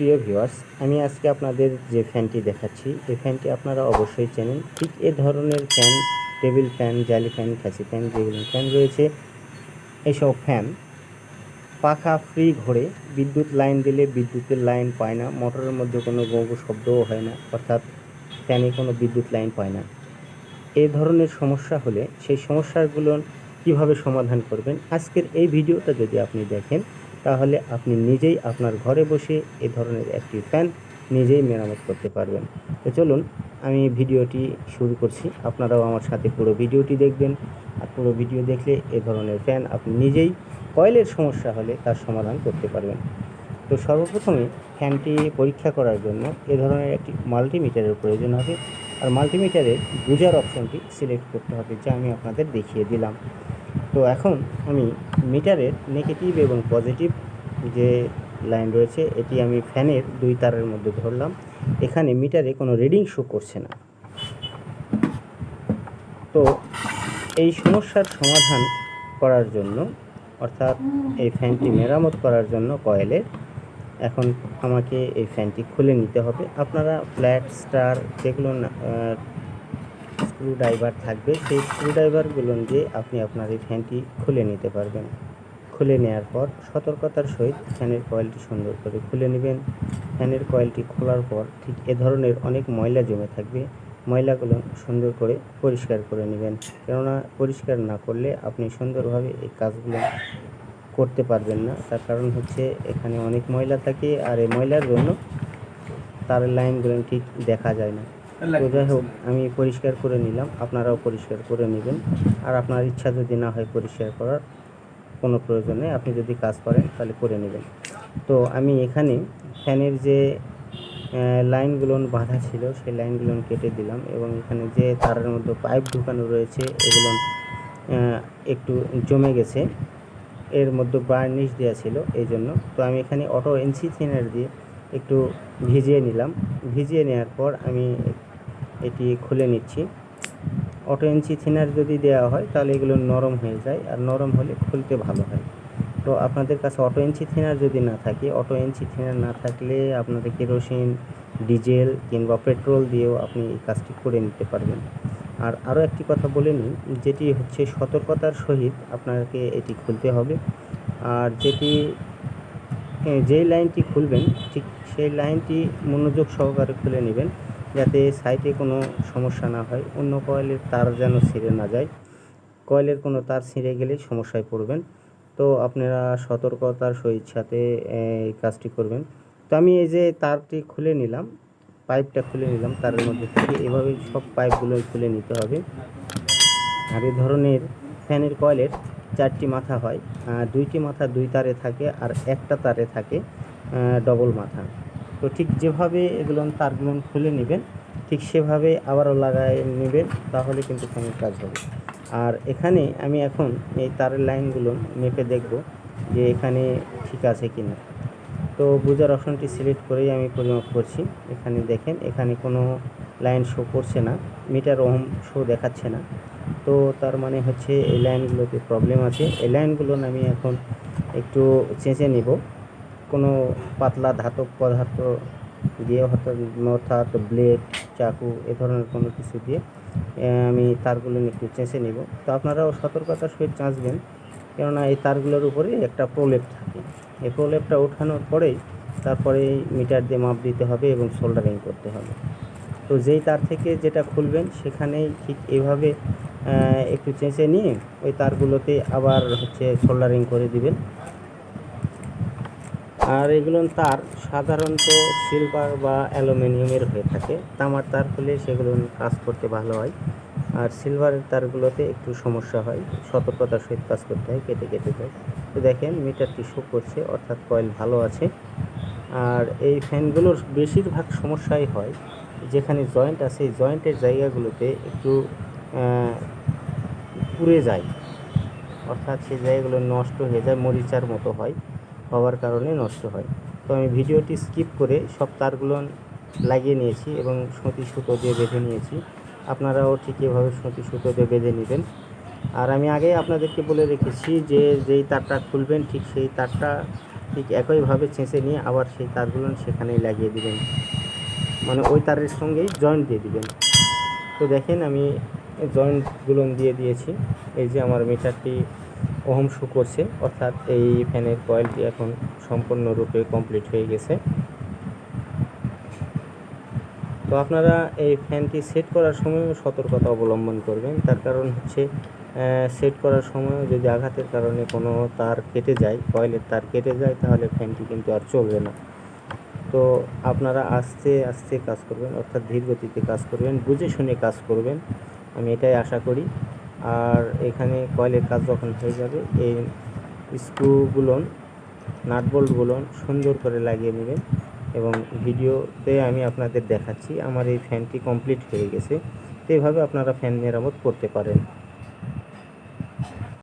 সুপ্রিয় ভিওয়ার্স আমি আজকে আপনাদের যে ফ্যানটি দেখাচ্ছি, এই ফ্যানটি আপনারা অবশ্যই চেনেন। ঠিক এ ধরনের ফ্যান, টেবিল ফ্যান, জালি ফ্যান ফ্যাসি ফ্যান, যেগুলো ফ্যান রয়েছে এইসব ফ্যান পাখা ফ্রি ঘোরে। বিদ্যুৎ লাইন দিলে বিদ্যুতের লাইন পায় না, মোটরের মধ্যে কোনো গঙ্গ শব্দও হয় না, অর্থাৎ ফ্যানে কোনো বিদ্যুৎ লাইন পায় না। এ ধরনের সমস্যা হলে সেই সমস্যাগুলো কীভাবে সমাধান করবেন, আজকের এই ভিডিওটা যদি আপনি দেখেন তাহলে আপনি নিজেই আপনার ঘরে বসে এ ধরনের একটি ফ্যান নিজেই মেরামত করতে পারবেন। তো চলুন, আমি ভিডিওটি শুরু করছি। আপনারাও আমার সাথে পুরো ভিডিওটি দেখবেন। আর পুরো ভিডিও দেখলে এ ধরনের ফ্যান আপনি নিজেই কয়েলের সমস্যা হলে তার সমাধান করতে পারবেন। তো সর্বপ্রথমে ফ্যানটি পরীক্ষা করার জন্য এ ধরনের একটি মাল্টিমিটারের প্রয়োজন হবে। আর মাল্টিমিটারের বুঝার অপশনটি সিলেক্ট করতে হবে, যা আমি আপনাদের দেখিয়ে দিলাম। তো এখন আমি মিটারের নেগেটিভ এবং পজিটিভ যে লাইন রয়েছে, এটি আমি ফ্যানের দুই তারের মধ্যে ধরলাম। এখানে মিটারে কোনো রিডিং শো করছে না। তো এই সমস্যার সমাধান করার জন্য, অর্থাৎ এই ফ্যানটি মেরামত করার জন্য কয়েলের এখন আমাকে এই ফ্যানটি খুলে নিতে হবে। আপনারা ফ্ল্যাট স্টার যেগুলো স্ক্রু ড্রাইভার থাকবে, সেই স্ক্রু ড্রাইভারগুলো দিয়ে আপনি আপনার এই ফ্যানটি খুলে নিতে পারবেন। খুলে নেওয়ার পর সতর্কতার সহিত ফ্যানের কয়েলটি সুন্দর করে খুলে নেবেন। ফ্যানের কয়েলটি খোলার পর ঠিক এ ধরনের অনেক ময়লা জমে থাকবে। ময়লাগুলো সুন্দর করে পরিষ্কার করে নেবেন। কেননা পরিষ্কার না করলে আপনি সুন্দরভাবে এই কাজগুলো করতে পারবেন না। তার কারণ হচ্ছে এখানে অনেক ময়লা থাকে আর এই ময়লার জন্য তারের লাইনগুলো ঠিক দেখা যায় না। তো যাই হোক আমি পরিষ্কার করে নিলাম। আপনারাও পরিষ্কার করে নেবেন। আর আপনার ইচ্ছা যদি না হয় পরিষ্কার করার কোনো প্রয়োজন নেই। আপনি যদি কাজ করেন তাহলে করে নেবেন। তো আমি এখানে ফ্যানের যে লাইনগুলো বাঁধা ছিল সেই লাইনগুলো কেটে দিলাম এবং এখানে যে তারের মধ্যে পাইপ ঢুকানো রয়েছে এগুলো একটু জমে গেছে। এর মধ্যে বার্নিশ দেওয়া ছিল এই জন্য। তো আমি এখানে অটো এনসি থিনার দিয়ে একটু ভিজিয়ে নিলাম। ভিজিয়ে নেওয়ার পর আমি এটি খুলে নিচ্ছি। অটো ইঞ্চি থিনার যদি দেওয়া হয়, তাহলে এগুলো নরম হয়ে যায়, আর নরম হলে খুলতে ভালো হয়। তো আপনাদের কাছে অটো ইঞ্চি থিনার যদি না থাকে, অটো ইঞ্চি থিনার না থাকলে আপনাদের কেরোসিন, ডিজেল কিংবা পেট্রোল দিয়েও আপনি এই কাজটি করে নিতে পারবেন। আর আরও একটি কথা বলে নিই, যেটি হচ্ছে সতর্কতার সহিত আপনাকে এটি খুলতে হবে। আর যেটি যেই লাইনটি খুলবেন, ঠিক সেই লাইনটি মনোযোগ সহকারে খুলে নেবেন। যাতে সাইটে কোনো সমস্যা না হয়, অন্য কয়েলের তার যেন ছিঁড়ে না যায়। কয়েলের কোনো তার ছিঁড়ে গেলে সমস্যায় পড়বেন। তো আপনারা সতর্কতার সহিত সাথে এই কাজটি করবেন। তো আমি এই যে তারটি খুলে নিলাম পাইপটা খুলে নিলাম, তারের মধ্যে থেকে। এভাবে সব পাইপগুলো খুলে নিতে হবে। আর এই ধরনের ফ্যানের কয়েলের চারটি মাথা হয়। দুইটি মাথা দুই তারে থাকে আর একটা তারে থাকে ডবল মাথা। তো ঠিক যেভাবে এগুলো তারগুলো খুলে নেবেন, ঠিক সেভাবে আবারও লাগাই নেবেন, তাহলে কিন্তু ফ্যানের কাজ হবে আর এখানে আমি এখন এই তারের লাইনগুলো মেপে দেখব যে এখানে ঠিক আছে কি না। তো বুজার অপশনটি সিলেক্ট করেই আমি পরিমাপ করছি। এখানে দেখেন, এখানে কোনো লাইন শো করছে না, মিটার ওহম শো দেখাচ্ছে না। তো তার মানে হচ্ছে এই লাইনগুলোতে প্রবলেম আছে। এই লাইনগুলো আমি এখন একটু চেঁচে নিব। কোনো পাতলা ধাতব পদার্থ দিয়ে অর্থাৎ অর্থাৎ ব্লেড চাকু এ ধরনের কোনো কিছু দিয়ে আমি তারগুলো একটু চেঁচে নেব। তো আপনারাও সতর্কতার সহিত চাঁচবেন কেননা এই তারগুলোর উপরে একটা প্রলেপ থাকে। এই প্রলেপটা ওঠানোর পরেই তারপরে মিটার দিয়ে মাপ দিতে হবে এবং সোল্ডারিং করতে হবে। তো যেই তার থেকে যেটা খুলবেন সেখানেই ঠিক এইভাবে আহ, একটু চেঁচে নিয়ে ওই তারগুলোতে আবার হচ্ছে সোল্ডারিং করে দিবেন। আর এগুলো তার সাধারণত সিলভার বা অ্যালুমিনিয়ামের হয়ে থাকে। তামার তার হলে সেগুলো কাজ করতে ভালো হয়। আর সিলভারের তারগুলোতে একটু সমস্যা হয়। সতর্কতার সহিত কাজ করতে হয়, কেটে কেটে যায়। তো দেখেন, মিটারটি শো করছে, অর্থাৎ কয়েল ভালো আছে। আর এই ফ্যানগুলোর বেশিরভাগ সমস্যাই হয়, যেখানে জয়েন্ট আছে, এই জয়েন্টের জায়গাগুলোতে একটু পুড়ে যায়। অর্থাৎ সেই জায়গাগুলো নষ্ট হয়ে যায়, মরিচার মতো হয়। হওয়ার কারণে নষ্ট হয়। তো আমি ভিডিওটি স্কিপ করে সব তারগুলো লাগিয়ে নিয়েছি এবং সুতি সুতো দিয়ে বেঁধে নিয়েছি। আপনারাও ঠিক এভাবে সুতি সুতো দিয়ে বেঁধে নেবেন। আর আমি আগে আপনাদেরকে বলে রেখেছি যে যেই তারটা খুলবেন ঠিক সেই তারটা ঠিক একইভাবে চেঁচে নিয়ে আবার সেই তারগুলো সেখানেই লাগিয়ে দিবেন। মানে ওই তারের সঙ্গেই জয়েন্ট দিয়ে দিবেন। তো দেখেন আমি জয়েন্টগুলো দিয়ে দিয়েছি। এই যে আমার মিটারটি ওহম শো করছে, অর্থাৎ এই ফ্যানের কয়েলটি এখন সম্পূর্ণরূপে কমপ্লিট হয়ে গেছে। তো আপনারা এই ফ্যানটি সেট করার সময়ও সতর্কতা অবলম্বন করবেন। তার কারণ হচ্ছে সেট করার সময় যদি আঘাতের কারণে কোনো তার কেটে যায়, কয়েলের তার কেটে যায়, তাহলে ফ্যানটি কিন্তু আর চলবে না। তো আপনারা আস্তে আস্তে কাজ করবেন, অর্থাৎ ধীর গতিতে কাজ করবেন, বুঝে শুনে কাজ করবেন। আমি এটাই আশা করি। আর এখানে কয়েলের কাজ যখন হয়ে যাবে, এই স্ক্রুগুলো নাটবোল্টগুলো সুন্দর করে লাগিয়ে নেবেন এবং ভিডিওতে আমি আপনাদের দেখাচ্ছি, আমার এই ফ্যানটি কমপ্লিট হয়ে গেছে। তো এভাবে আপনারা ফ্যান মেরামত করতে পারেন।